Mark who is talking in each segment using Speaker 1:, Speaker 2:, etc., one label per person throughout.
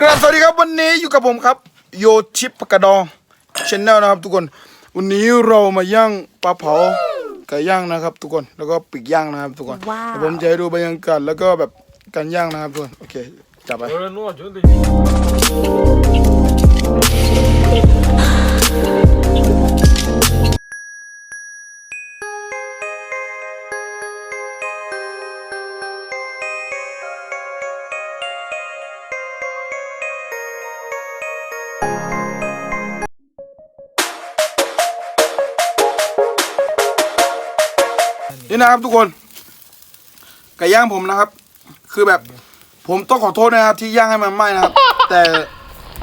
Speaker 1: กราบสวัสดีครับวันนี้อยู่กับผมครับ โยชิปกระดองชแนลนะครับ ทุกคน วันนี้เรามาย่างปลาเผาไก่ย่างนะครับ ทุกคนแล้วก็ปีกย่างนะครับ ทุกคน
Speaker 2: ว้า
Speaker 1: ผมจะให้ดูบรรยากาศแล้วก็แบบการย่างนะครับทุกคนโอเคจับไป นี่นะครับทุกคนไก่ย่างผมนะครับ คือแบบผมต้องขอโทษนะครับ ที่ย่างให้มันไหม้นะครับ แต่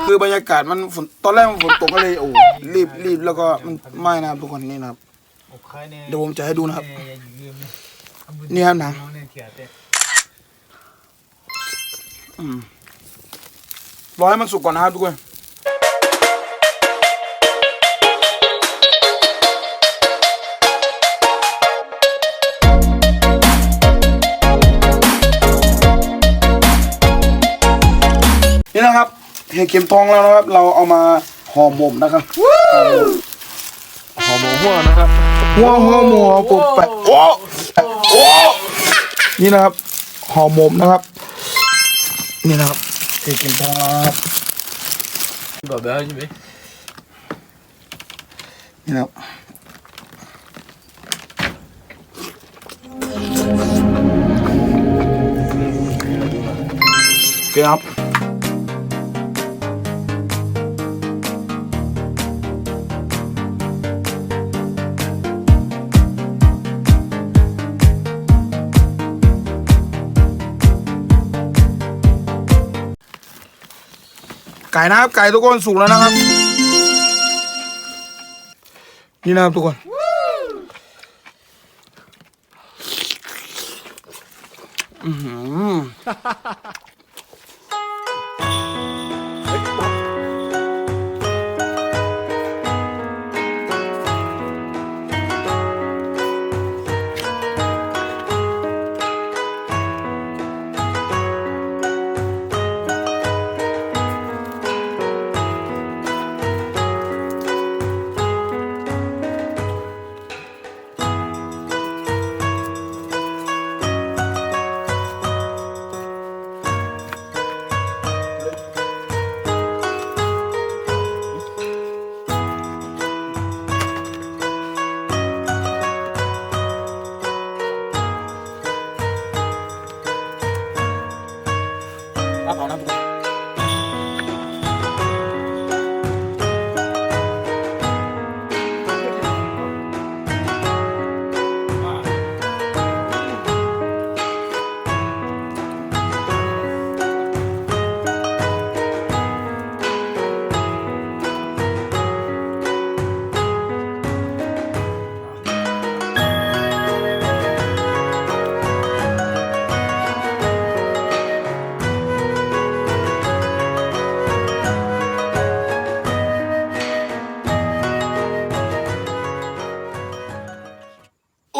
Speaker 1: คือบรรยากาศมันฝนตอนแรกมันฝนตกก็เลยโอ้รีบรีบแล้วก็มันไหม้นะครับทุกคนนี่นะครับเดี๋ยวผมจะให้ดูนะครับ นี่ครับหนังรอให้มันสุกก่อนนะครับทุกคน เห็ดเข็มทองแล้วนะครับ เราเอามาห่อหมกนะครับ
Speaker 3: ห่อหมกหัวนะครับ
Speaker 1: หัวห่อหมูปุ๊บแปะโนี่นะครับห่อหมกนะครับ นี่นะครับเห็ดเข็มทองครับ
Speaker 3: แบบนี้ไหม
Speaker 1: นี่นะครับครับ ไก่นะครับ ไก่ทุกคนสุกแล้วนะครับ นี่นะครับทุกคน อืม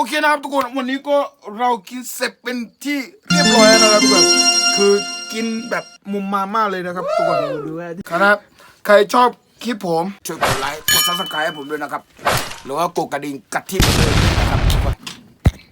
Speaker 1: เคนะครับทุกคนวันนี้ก็เรากินเสร็จเป็นที่เรียบร้อยแล้วนะครับทุกคนคือกินแบบมุมมาม่าเลยนะครับทุกคนครับ ใครชอบคลิปผมช่วยกดไลค์กดซับสไครต์ให้ผมด้วยนะครับ หรือว่ากดกระดิ่งกัดที่เลยนะครับ